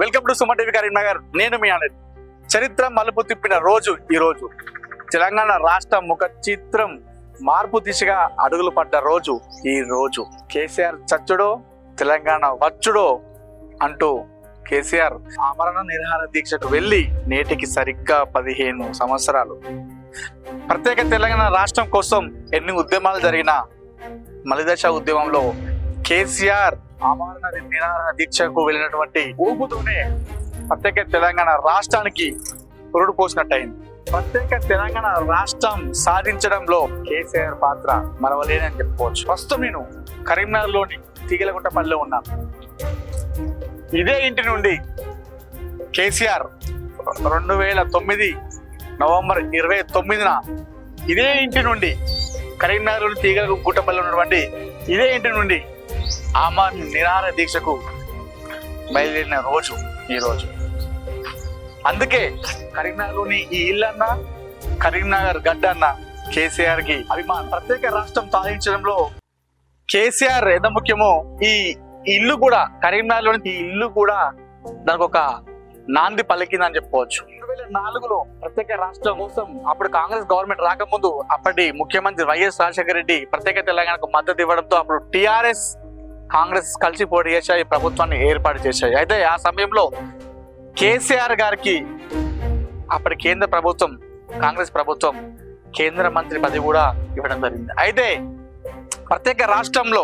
Welcome to Suman TV Karimnagar. నేను మీ అనేది చరిత్ర మలుపు తిప్పిన రోజు ఈ రోజు. తెలంగాణ రాష్ట్ర ముఖ చిత్రం మార్పు దిశగా అడుగులు పడ్డ రోజు ఈ రోజు. కేసీఆర్ చచ్చుడో తెలంగాణ వచ్చుడో అంటూ కేసీఆర్ ఆమరణ నిర్హార దీక్షకు వెళ్ళి నేటికి సరిగ్గా పదిహేను సంవత్సరాలు. ప్రత్యేక తెలంగాణ రాష్ట్రం కోసం ఎన్ని ఉద్యమాలు జరిగినా మలిదశ ఉద్యమంలో కేసీఆర్ ఆమరణ నిరాహార దీక్షకు వెళ్ళినటువంటి ఊపుతోనే ప్రత్యేక తెలంగాణ రాష్ట్రానికి పురుడు పోసినట్టయింది. ప్రత్యేక తెలంగాణ రాష్ట్రం సాధించడంలో కేసీఆర్ పాత్ర మరవలేనని చెప్పుకోవచ్చు. ప్రస్తుతం నేను కరీంనగర్లోని తీగలగుట్టపల్లిలో ఉన్నాను. ఇదే ఇంటి నుండి కేసీఆర్ రెండు వేల తొమ్మిది నవంబర్ ఇరవై తొమ్మిదిన ఇదే ఇంటి నుండి కరీంనగర్ తీగల గుట్టపల్లి ఉన్నటువంటి ఇదే ఇంటి నుండి ఆమె నిరాహార దీక్షకు బయలుదేరిన రోజు ఈ రోజు. అందుకే కరీంనగర్లోని ఈ ఇల్లన్న కరీంనగర్ గడ్డ అన్న కేసీఆర్కి అభిమానం ప్రత్యేక రాష్ట్రం సాధించడంలో కేసీఆర్ ఎంత ముఖ్యమో ఈ ఇల్లు కూడా కరీంనగర్లోని ఈ ఇల్లు కూడా దానికి ఒక నాంది పలికిందని చెప్పుకోవచ్చు. రెండు వేల నాలుగులో ప్రత్యేక రాష్ట్రం కోసం అప్పుడు కాంగ్రెస్ గవర్నమెంట్ రాకముందు అప్పటి ముఖ్యమంత్రి వైఎస్ రాజశేఖర రెడ్డి ప్రత్యేక తెలంగాణకు మద్దతు ఇవ్వడంతో అప్పుడు టిఆర్ఎస్ కాంగ్రెస్ కలిసి పోటీ చేశాయి ప్రభుత్వాన్ని ఏర్పాటు చేశాయి. అయితే ఆ సమయంలో కేసీఆర్ గారికి అప్పటి కేంద్ర ప్రభుత్వం కాంగ్రెస్ ప్రభుత్వం కేంద్ర మంత్రి పదవి కూడా ఇవ్వడం జరిగింది. అయితే ప్రత్యేక రాష్ట్రంలో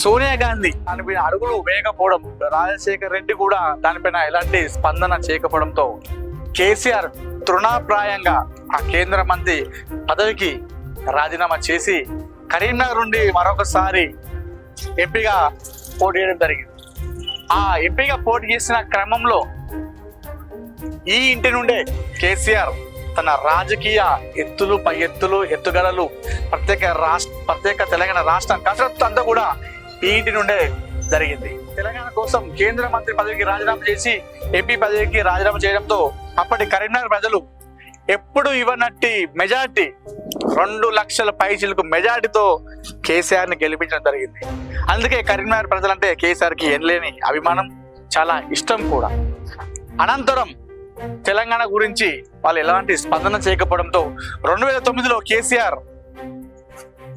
సోనియా గాంధీ దానిపైన అడుగులు వేయకపోవడం రాజశేఖర్ రెడ్డి కూడా దానిపైన ఎలాంటి స్పందన చేయకపోవడంతో కేసీఆర్ తృణాప్రాయంగా ఆ కేంద్ర మంత్రి పదవికి రాజీనామా చేసి కరీంనగర్ నుండి మరొకసారి ఎంపీగా పోటీ చేయడం జరిగింది. ఆ ఎంపీగా పోటీ చేసిన క్రమంలో ఈ ఇంటి నుండే కేసీఆర్ తన రాజకీయ ఎత్తులు పై ఎత్తులు ఎత్తుగడలు ప్రత్యేక రాష్ట్ర ప్రత్యేక తెలంగాణ రాష్ట్రం కసరత్తు అంతా కూడా ఈ ఇంటి నుండే జరిగింది. తెలంగాణ కోసం కేంద్ర మంత్రి పదవికి రాజీనామా చేసి ఎంపీ పదవికి రాజీనామా చేయడంతో అప్పటి కరీంనగర్ ప్రజలు ఎప్పుడు ఇవ్వనట్టి మెజార్టీ రెండు లక్షల పైచిలకు మెజార్టీతో కేసీఆర్ని గెలిపించడం జరిగింది. అందుకే కరీంనగర్ ప్రజలంటే కేసీఆర్కి ఎనలేని అభిమానం చాలా ఇష్టం కూడా. అనంతరం తెలంగాణ గురించి వాళ్ళు ఎలాంటి స్పందన చేయకపోవడంతో రెండు వేల తొమ్మిదిలో కేసీఆర్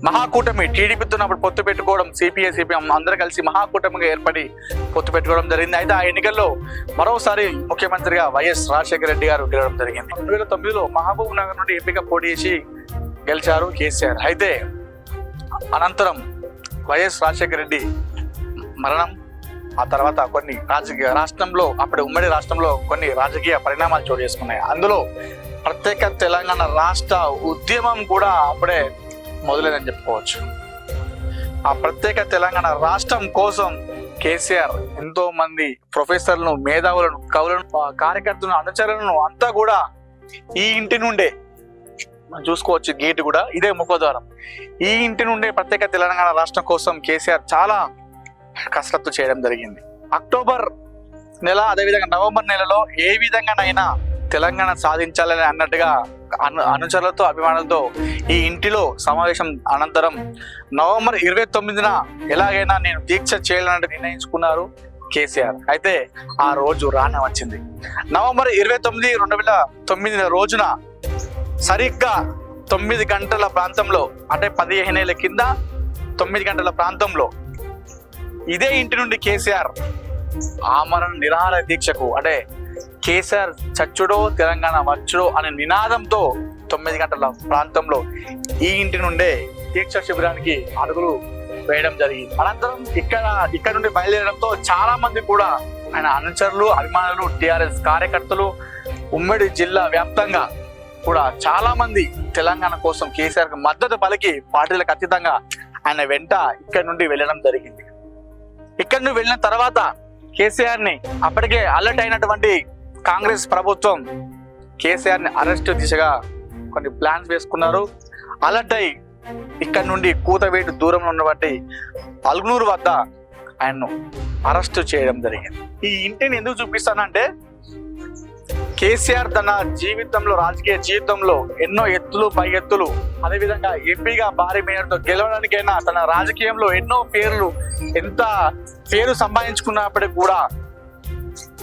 మహాకూటమి టీడీపీతో అప్పుడు పొత్తు పెట్టుకోవడం సిపిఐ సిపిఎం అందరూ కలిసి మహాకూటమిగా ఏర్పడి పొత్తు పెట్టుకోవడం జరిగింది. అయితే ఆ ఎన్నికల్లో మరోసారి ముఖ్యమంత్రిగా వైఎస్ రాజశేఖర రెడ్డి గారు గెలవడం జరిగింది. రెండు వేల తొమ్మిదిలో మహబూబ్ నగర్ నుండి ఎంపిక పోటీ చేసి గెలిచారు కేసీఆర్. అయితే అనంతరం వైఎస్ రాజశేఖర రెడ్డి మరణం ఆ తర్వాత కొన్ని రాజకీయ రాష్ట్రంలో అప్పటి ఉమ్మడి రాష్ట్రంలో కొన్ని రాజకీయ పరిణామాలు చోటు చేసుకున్నాయి. అందులో ప్రత్యేక తెలంగాణ రాష్ట్ర ఉద్యమం కూడా అప్పుడే మొదలైందని చెప్పుకోవచ్చు. ఆ ప్రత్యేక తెలంగాణ రాష్ట్రం కోసం కేసీఆర్ ఎంతో మంది ప్రొఫెసర్లను మేధావులను కవులను ఆ కార్యకర్తలను అనుచరులను అంతా కూడా ఈ ఇంటి నుండే మనం చూసుకోవచ్చు గేట్ కూడా ఇదే ముఖద్వారం. ఈ ఇంటి నుండే ప్రత్యేక తెలంగాణ రాష్ట్రం కోసం కేసీఆర్ చాలా కసరత్తు చేయడం జరిగింది. అక్టోబర్ నెల అదేవిధంగా నవంబర్ నెలలో ఏ విధంగానైనా తెలంగాణ సాధించాలని అన్నట్టుగా అను అనుచరులతో అభిమానులతో ఈ ఇంటిలో సమావేశం అనంతరం నవంబర్ ఇరవై తొమ్మిదిన ఎలాగైనా నేను దీక్ష చేయాలని నిర్ణయించుకున్నారు కేసీఆర్. అయితే ఆ రోజు రానే వచ్చింది నవంబర్ ఇరవై తొమ్మిది రెండు వేల తొమ్మిది రోజున సరిగ్గా తొమ్మిది గంటల ప్రాంతంలో అంటే పదిహేనేళ్ళ కింద తొమ్మిది గంటల ప్రాంతంలో ఇదే ఇంటి నుండి కేసీఆర్ ఆమరణ నిరాహార దీక్షకు అంటే కేసీఆర్ చచ్చుడో తెలంగాణ వచ్చుడో అనే నినాదంతో తొమ్మిది గంటల ప్రాంతంలో ఈ ఇంటి నుండే దీక్ష శిబిరానికి అడుగులు వేయడం జరిగింది. అనంతరం ఇక్కడ ఇక్కడ నుండి బయలుదేరడంతో చాలా మంది కూడా ఆయన అనుచరులు అభిమానులు టిఆర్ఎస్ కార్యకర్తలు ఉమ్మడి జిల్లా వ్యాప్తంగా కూడా చాలా మంది తెలంగాణ కోసం కేసీఆర్ మద్దతు పలికి పార్టీలకు అతీతంగా ఆయన వెంట ఇక్కడ నుండి వెళ్ళడం జరిగింది. ఇక్కడ నుండి వెళ్ళిన తర్వాత కేసీఆర్ని అప్పటికే అలర్ట్ అయినటువంటి కాంగ్రెస్ ప్రభుత్వం కేసీఆర్ని అరెస్ట్ దిశగా కొన్ని ప్లాన్స్ వేసుకున్నారు. అలర్ట్ అయి ఇక్కడ నుండి కూతవేటు దూరంలో ఉన్నటువంటి అల్గునూరు వద్ద ఆయన్ను అరెస్ట్ చేయడం జరిగింది. ఈ ఇంటిని ఎందుకు చూపిస్తానంటే కేసీఆర్ తన జీవితంలో రాజకీయ జీవితంలో ఎన్నో ఎత్తులు పై ఎత్తులు అదేవిధంగా ఎంపీగా భారీ మేయర్తో గెలవడానికైనా తన రాజకీయంలో ఎన్నో పేర్లు ఎంత పేరు సంపాదించుకున్నప్పటికి కూడా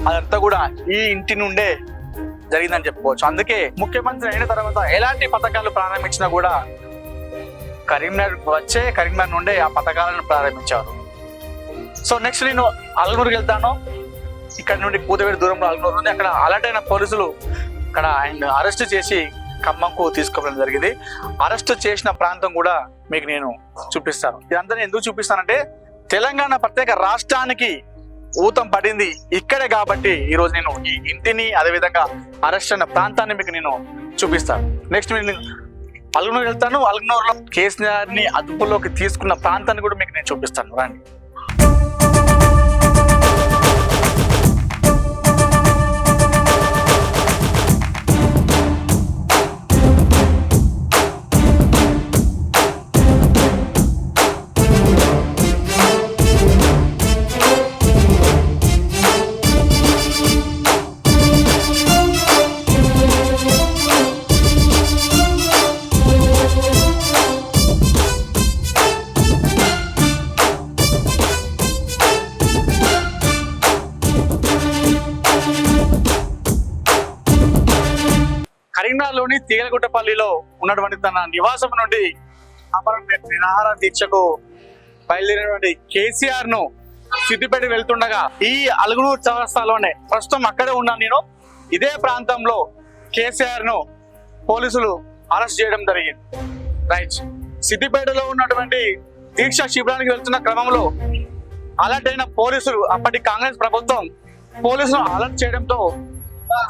అదంతా కూడా ఈ ఇంటి నుండే జరిగిందని చెప్పుకోవచ్చు. అందుకే ముఖ్యమంత్రి అయిన తర్వాత ఎలాంటి పథకాలు ప్రారంభించినా కూడా కరీంనగర్ వచ్చే కరీంనగర్ నుండే ఆ పథకాలను ప్రారంభించారు. సో నెక్స్ట్ నేను అల్నూరుకి వెళ్తాను. ఇక్కడ నుండి కూతవేడి దూరంలో అల్నూరు ఉంది. అక్కడ అలర్ట్ అయిన పోలీసులు అక్కడ ఆయన అరెస్ట్ చేసి ఖమ్మంకు తీసుకోవడం జరిగింది. అరెస్ట్ చేసిన ప్రాంతం కూడా మీకు నేను చూపిస్తాను. ఇదంతా నేను ఎందుకు చూపిస్తానంటే తెలంగాణ ప్రత్యేక రాష్ట్రానికి ఊతం పడింది ఇక్కడే కాబట్టి ఈ రోజు నేను ఈ ఇంటిని అదేవిధంగా అరెస్ట్ అయిన ప్రాంతాన్ని మీకు నేను చూపిస్తాను. నెక్స్ట్ నేను అల్గనూరు వెళ్తాను. అల్గనూరులో కేసీఆర్ని అదుపులోకి తీసుకున్న ప్రాంతాన్ని కూడా మీకు నేను చూపిస్తాను. రాండి. కరీంనగర్లోని ఉన్నటువంటి తన నివాసం నుండి అమర నిరాహార దీక్షకు బయలుదేరినటువంటి కేసీఆర్ను సిద్దిపేట వెళ్తుండగా ఈ అలుగునూరు చౌరస్తాలోనే ప్రస్తుతం అక్కడే ఉన్నాను నేను. ఇదే ప్రాంతంలో కేసీఆర్ను పోలీసులు అరెస్ట్ చేయడం జరిగింది. రైట్. సిద్దిపేటలో ఉన్నటువంటి దీక్ష శిబిరానికి వెళ్తున్న క్రమంలో అలర్ట్ అయిన పోలీసులు అప్పటి కాంగ్రెస్ ప్రభుత్వం పోలీసులు అలర్ట్ చేయడంతో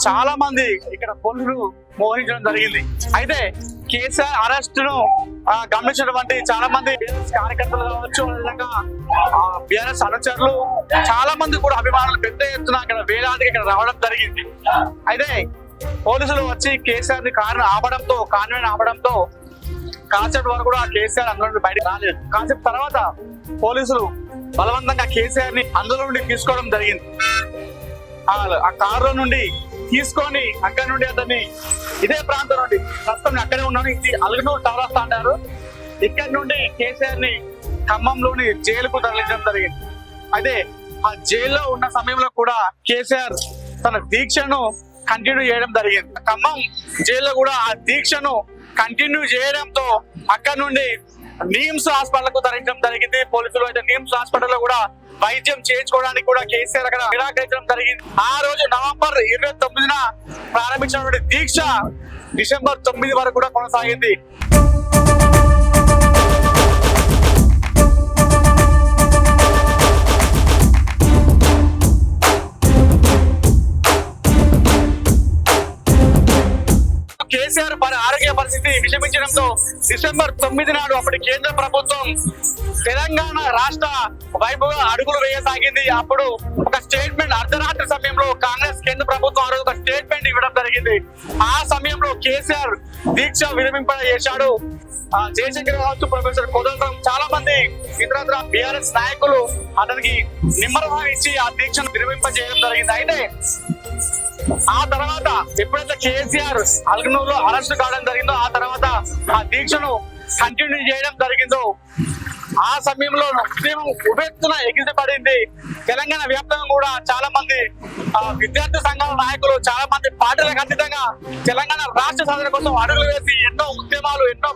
చాలా మంది ఇక్కడ పోలీసులు మోహరించడం జరిగింది. అయితే కేసీఆర్ అరెస్ట్ను గమనించినటువంటి చాలా మంది BRS కార్యకర్తలు కావచ్చు అదేవిధంగా బిఆర్ఎస్ అనుచరులు చాలా మంది కూడా అభిమానులు పెద్ద ఎత్తున అక్కడ వేలాదికి ఇక్కడ రావడం జరిగింది. అయితే పోలీసులు వచ్చి కేసీఆర్ని కారు ఆపడంతో కాన్వెంట్ ఆపడంతో కాన్సెప్ట్ వరకు కూడా కేసీఆర్ అందులో నుండి బయటకు రాలేదు. కాన్సెప్ట్ తర్వాత పోలీసులు బలవంతంగా కేసీఆర్ని అందులో నుండి తీసుకోవడం జరిగింది. ఆ ఆ కారులో నుండి తీసుకొని అక్కడ నుండి అతన్ని ఇదే ప్రాంతం నుండి ప్రస్తుతం అక్కడే ఉన్నాను. ఇది అలగనూరు చౌరస్తా అంటారు. ఇక్కడ నుండి కేసీఆర్ని ఖమ్మంలోని జైలుకు తరలించడం జరిగింది. అయితే ఆ జైల్లో ఉన్న సమయంలో కూడా కేసీఆర్ తన దీక్షను కంటిన్యూ చేయడం జరిగింది. ఖమ్మం జైల్లో కూడా ఆ దీక్షను కంటిన్యూ చేయడంతో అక్కడ నుండి నిమ్స్ హాస్పిటల్కు తరలించడం జరిగింది. పోలీసులు అయితే నిమ్స్ హాస్పిటల్లో కూడా వైద్యం చేయించుకోవడానికి కూడా కేసీఆర్ అక్కడ నిరాకరించడం జరిగింది. ఆ రోజు నవంబర్ ఇరవై తొమ్మిదిన ప్రారంభించినటువంటి దీక్ష డిసెంబర్ తొమ్మిది వరకు కూడా కొనసాగింది. కేసీఆర్ పరి ఆరోగ్య పరిస్థితి విషమించడంతో డిసెంబర్ తొమ్మిది నాడు అప్పటి కేంద్ర ప్రభుత్వం తెలంగాణ రాష్ట్ర వైపుగా అడుగులు వేయసాగింది. అప్పుడు ఒక స్టేట్మెంట్ అర్ధరాత్రి సమయంలో కాంగ్రెస్ కేంద్ర ప్రభుత్వం ఆ రోజు ఒక స్టేట్మెంట్ ఇవ్వడం జరిగింది. ఆ సమయంలో కేసీఆర్ దీక్ష విరమింప చేశాడు. జయశంకర్ కావచ్చు ప్రొఫెసర్ కోదండరాం చాలా మంది ఇతరత్ర బిఆర్ఎస్ నాయకులు అతనికి నిమ్మరసం ఇచ్చి ఆ దీక్షను విరమింప చేయడం జరిగింది. అయితే ఆ తర్వాత ఎప్పుడైతే కేసీఆర్ అల్గనూరులో అరెస్ట్ కావడం జరిగిందో ఆ తర్వాత ఆ దీక్షను కంటిన్యూ చేయడం జరిగిందో ఆ సమయంలో ఉద్యమం ఉపెత్తున ఎగిసిపడింది. తెలంగాణ వ్యాప్తంగా కూడా చాలా మంది ఆ, విద్యార్థి సంఘాల నాయకులు చాలా మంది పార్టీలకు అతీతంగా తెలంగాణ రాష్ట్ర సాధన కోసం అడుగులు వేసి ఎన్నో ఉద్యమాలు ఎన్నో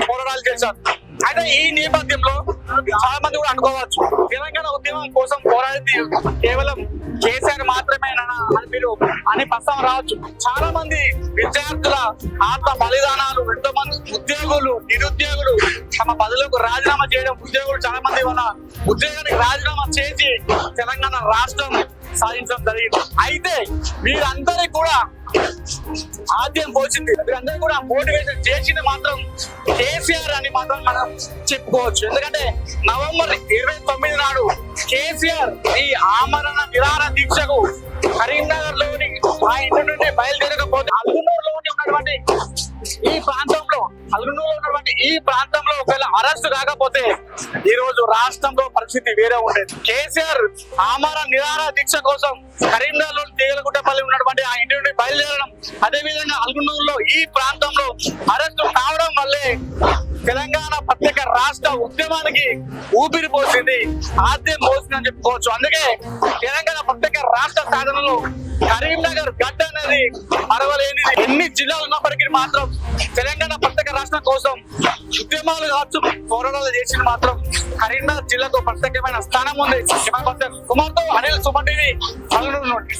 పోరాటాలు చేశారు. అయితే ఈ నేపథ్యంలో చాలా మంది కూడా అనుకోవచ్చు. తెలంగాణ ఉద్యమం కోసం పోరాడింది కేవలం కేసీఆర్ మాత్రమేనా అని మీరు అని ప్రస్తావన రావచ్చు. చాలా మంది విద్యార్థుల ఆత్మ బలిదానాలు ఎంతో మంది ఉద్యోగులు నిరుద్యోగులు తమ పదవులకు రాజీనామా చేయడం ఉద్యోగులు చాలా మంది వాళ్ళ ఉద్యోగానికి రాజీనామా చేసి తెలంగాణ రాష్ట్రం సాధించడం జరిగింది. అయితే వీరందరికీ కూడా ఆద్యం పోచింది వీరందరూ కూడా మోటివేషన్ చేసింది మాత్రం కేసీఆర్ అని మాత్రం మనం చెప్పుకోవచ్చు. ఎందుకంటే నవంబర్ ఇరవై తొమ్మిది నాడు కేసీఆర్ ఈ ఆమరణ నిరాహార దీక్షకు కరీంనగర్లోని ఆ ఇంటి నుండి బయలుదేరకపోతే అల్గునూరులోని ఉన్నటువంటి ఈ ప్రాంతంలో అల్గునూరులో ఈ ప్రాంతంలో ఒకవేళ అరెస్ట్ కాకపోతే ఈ రోజు రాష్ట్రంలో పరిస్థితి వేరే ఉండేది. కేసీఆర్ ఆమర నిరాహార దీక్ష కోసం కరీంనగర్లోని తీగలగుట్టపల్లి ఉన్నటువంటి ఆ ఇంటి నుండి బయలుదేరడం అదే విధంగా అల్గునూరులో ఈ ప్రాంతంలో అరెస్ట్ కావడం వల్లే తెలంగాణ ప్రత్యేక రాష్ట్ర ఉద్యమానికి ఊపిరి పోసింది. ఆద్యం పోసింది అని చెప్పుకోవచ్చు. అందుకే తెలంగాణ ప్రత్యేక రాష్ట్ర సాధనలో కరీంనగర్ గడ్డ అనేది మరవలేనిది ఎన్ని జిల్లాలు ఉన్నప్పటికీ మాత్రం తెలంగాణ ప్రత్యేక రాష్ట్రం కోసం ఉద్యమాలు కావచ్చు పోరాటాలు చేసిన మాత్రం కరీంనగర్ జిల్లాకు ప్రత్యేకమైన స్థానం ఉంది. కుమార్తో అనిల్ సుమటిని టీవీ.